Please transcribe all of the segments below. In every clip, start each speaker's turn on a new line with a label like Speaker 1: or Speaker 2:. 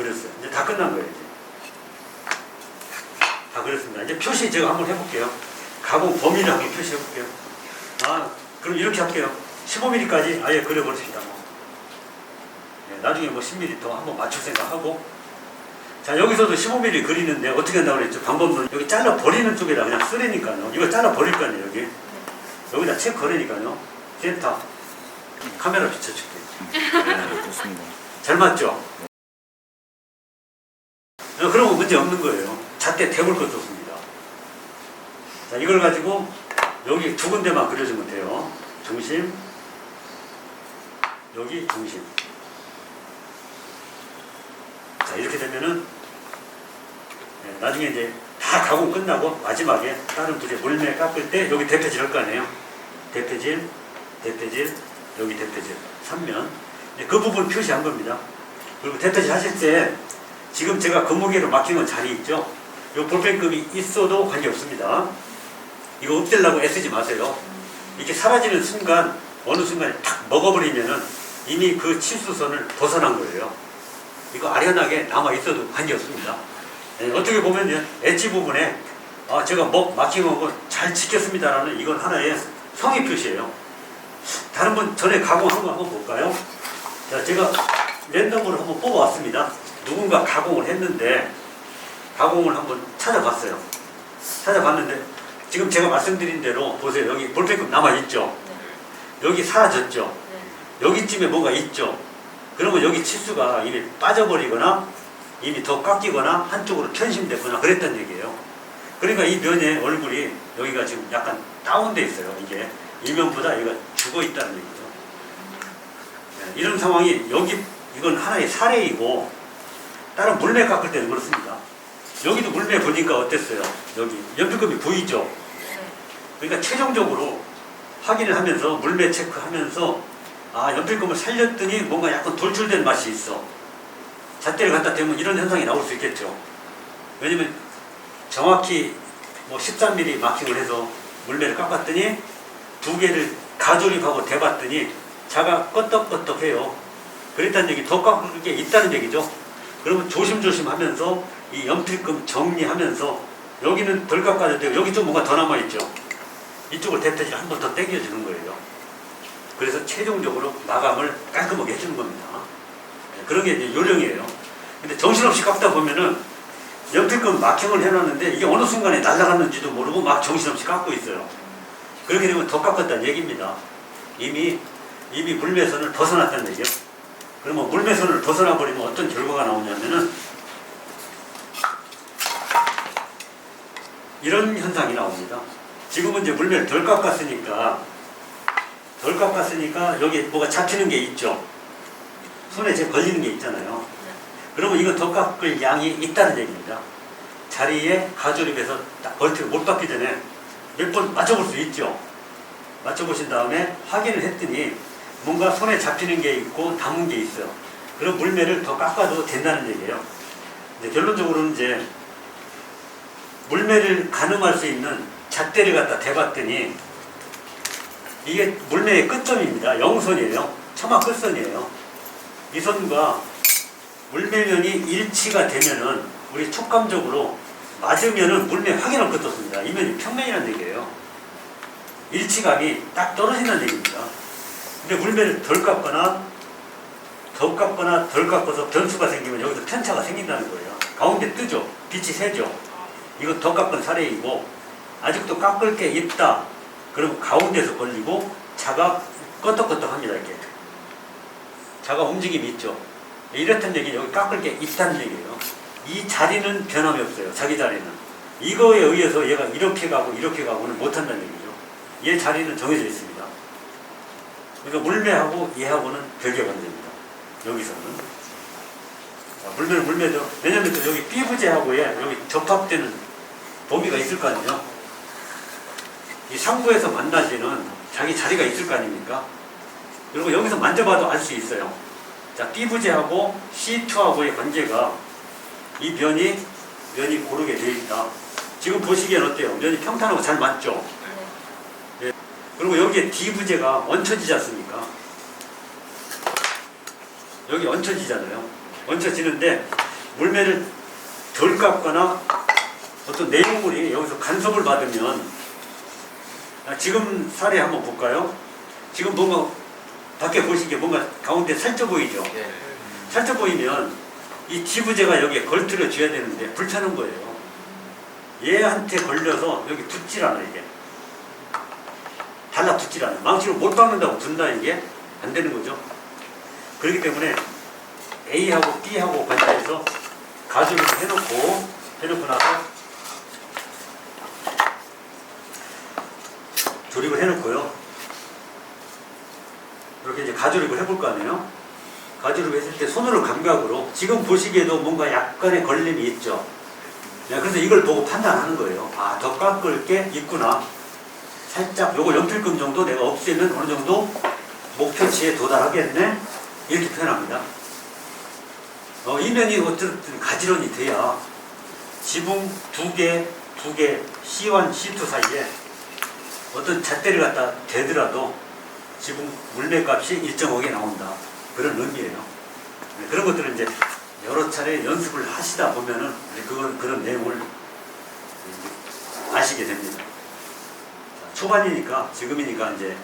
Speaker 1: 다 그렸어요. 이제 다 끝난 거예요. 이제. 다 그렸습니다. 이제 표시 제가 한번 해볼게요. 가공 범위를 한번 표시해 볼게요. 아, 그럼 이렇게 할게요. 15mm까지 아예 그려버립시다. 뭐. 예, 나중에 뭐 10mm 더 한번 맞출 생각하고. 자, 여기서도 15mm 그리는데 어떻게 한다고 그랬죠? 방법은 여기 잘라 버리는 쪽에다 그냥 쓰레니까요. 이거 잘라 버릴 거 아니에요, 여기. 여기다 체크 걸으니까요. 센터. 카메라 비춰줄게.
Speaker 2: 네, 좋습니다.
Speaker 1: 잘 맞죠? 문제 없는 거예요. 잣대 대볼 것도 없습니다. 자, 이걸 가지고 여기 두 군데만 그려주면 돼요. 중심, 여기 중심. 자, 이렇게 되면은 네, 나중에 이제 다 가공 끝나고 마지막에 다른 부재 물매 깎을 때 여기 대패질 할 거 아니에요? 대패질, 대패질, 여기 대패질, 3면. 네, 그 부분 표시한 겁니다. 그리고 대패질 하실 때 지금 제가 막힌 건 자리 있죠? 이 볼펜급이 있어도 관계없습니다. 이거 없애려고 애쓰지 마세요. 이렇게 사라지는 순간 어느 순간에 탁 먹어버리면은 이미 그 치수선을 벗어난 거예요. 이거 아련하게 남아 있어도 관계없습니다. 예, 어떻게 보면 엣지 부분에 아, 제가 먹 막힌 거잘 지켰습니다라는 이건 하나의 성의 표시예요. 다른 분 전에 가공한 거 한번 볼까요? 자, 제가 랜덤으로 한번 뽑아왔습니다. 누군가 가공을 했는데 가공을 한번 찾아봤어요. 찾아봤는데 지금 제가 말씀드린 대로 보세요. 여기 볼펜급 남아 있죠. 여기 사라졌죠. 여기쯤에 뭐가 있죠. 그러면 여기 치수가 이미 빠져버리거나 이미 더 깎이거나 한쪽으로 편심됐거나 그랬단 얘기예요. 그러니까 이 면의 얼굴이 여기가 지금 약간 다운돼 있어요. 이게 이면보다 얘가 죽어 있다는 얘기죠. 네, 이런 상황이 여기 이건 하나의 사례이고 다른 물매 깎을 때는 그렇습니다. 여기도 물매 보니까 어땠어요? 여기 연필금이 보이죠? 그러니까 최종적으로 확인을 하면서 물매 체크하면서 아 연필금을 살렸더니 뭔가 약간 돌출된 맛이 있어. 잣대를 갖다 대면 이런 현상이 나올 수 있겠죠. 왜냐면 정확히 뭐 13mm 마킹을 해서 물매를 깎았더니 두 개를 가조립하고 대봤더니 자가 껐덕껐덕해요. 그랬다는 얘기 더 깎을 게 있다는 얘기죠. 그러면 조심조심 하면서 이 연필금 정리하면서 여기는 덜 깎아도 되고 여기 좀 뭔가 더 남아있죠. 이쪽을 대패질 한 번더 당겨주는 거예요. 그래서 최종적으로 마감을 깔끔하게 해주는 겁니다. 네, 그런 게 이제 요령이에요. 근데 정신없이 깎다 보면은 연필금 마킹을 해놨는데 이게 어느 순간에 날아갔는지도 모르고 막 정신없이 깎고 있어요. 그렇게 되면 더 깎았다는 얘기입니다. 이미 이미 물매선을 벗어났다는 얘기예요. 그러면 물매선을 벗어나 버리면 어떤 결과가 나오냐면은 이런 현상이 나옵니다. 지금은 이제 물매를 덜 깎았으니까 덜 깎았으니까 여기 뭐가 잡히는 게 있죠. 손에 제 걸리는 게 있잖아요. 그러면 이거 더 깎을 양이 있다는 얘기입니다. 자리에 가조립해서 딱 벌트를 못 받기 전에 몇 번 맞춰볼 수 있죠. 맞춰보신 다음에 확인을 했더니 뭔가 손에 잡히는 게 있고 남은 게 있어요. 그럼 물매를 더 깎아도 된다는 얘기예요. 근데 결론적으로는 이제 물매를 가늠할 수 있는 잣대를 갖다 대봤더니 이게 물매의 끝점입니다. 영선이에요. 처마 끝선이에요. 이 선과 물매면이 일치가 되면은 우리 촉감적으로 맞으면은 물매 확인할 것도 없습니다. 이 면이 평면이라는 얘기예요. 일치감이 딱 떨어진다는 얘기입니다. 근데 물매를 덜 깎거나 더 깎거나 덜 깎아서 변수가 생기면 여기서 편차가 생긴다는 거예요. 가운데 뜨죠. 빛이 새죠. 이거 더 깎은 사례이고 아직도 깎을 게 있다. 그럼 가운데서 걸리고 자가 끄덕끄덕합니다. 이렇게. 자가 움직임이 있죠. 이렇단 얘기 여기 깎을 게 있다는 얘기예요. 이 자리는 변함이 없어요. 자기 자리는. 이거에 의해서 얘가 이렇게 가고 이렇게 가고는 못한다는 얘기죠. 얘 자리는 정해져 있습니다. 그러니까 물매하고 얘하고는 별개 관계입니다. 여기서는. 자, 물매는 물매죠. 왜냐면 또 여기 삐부재하고의 여기 접합되는 범위가 있을 거 아니에요. 이 상부에서 만나지는 자기 자리가 있을 거 아닙니까? 그리고 여기서 만져봐도 알 수 있어요. 자, 삐부재하고 C2하고의 관계가 이 면이 면이 고르게 되어 있다. 지금 보시기엔 어때요? 면이 평탄하고 잘 맞죠? 예. 그리고 여기에 D 부재가 얹혀지지 않습니까? 여기 얹혀지잖아요. 얹혀지는데 물매를 덜 깎거나 어떤 내용물이 여기서 간섭을 받으면 아, 지금 사례 한번 볼까요? 지금 뭔가 밖에 보시기에 뭔가 가운데 살쪄 보이죠?
Speaker 3: 예.
Speaker 1: 살쪄 보이면 이 지부제가 여기에 걸트려 줘야 되는데 불타는 거예요. 얘한테 걸려서 여기 붙질 않아 이게. 달라 붙질 않아. 망치로 못 박는다고 붙는다 이게 안 되는 거죠. 그렇기 때문에 A하고 B하고 관계해서 가주를 해놓고 해놓고 나서 조립을 해놓고요. 이렇게 이제 가조립을 해볼 거 아니에요? 가조립 했을 때 손으로 감각으로 지금 보시기에도 뭔가 약간의 걸림이 있죠. 네, 그래서 이걸 보고 판단하는 거예요. 아, 더 깎을 게 있구나. 살짝 요거 연필금 정도 내가 없애면 어느 정도 목표치에 도달하겠네? 이렇게 표현합니다. 어, 이 면이 어쨌든 가지런히 돼야 지붕 두 개, 두 개, C1, C2 사이에 어떤 잣대를 갖다 대더라도 지붕 물매값이 일정하게 나온다. 그런 의미예요. 네, 그런 것들을 이제 여러 차례 연습을 하시다 보면은 그건 그런 내용을 아시게 됩니다. 자, 초반이니까 지금이니까 이제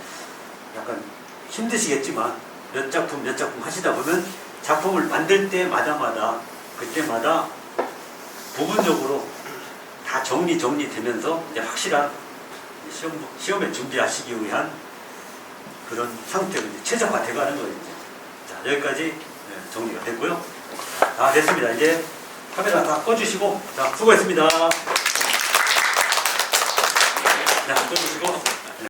Speaker 1: 약간 힘드시겠지만 몇 작품 몇 작품 하시다 보면 작품을 만들 때마다마다 그때마다 부분적으로 다 정리 정리되면서 이제 확실한 시험 시험에 준비하시기 위한 그런 상태로 이제 최적화돼 가는 거예요. 이제. 자 여기까지 네, 정리가 됐고요. 아 됐습니다. 이제 카메라 다 꺼주시고 자 수고했습니다. 자 꺼주시고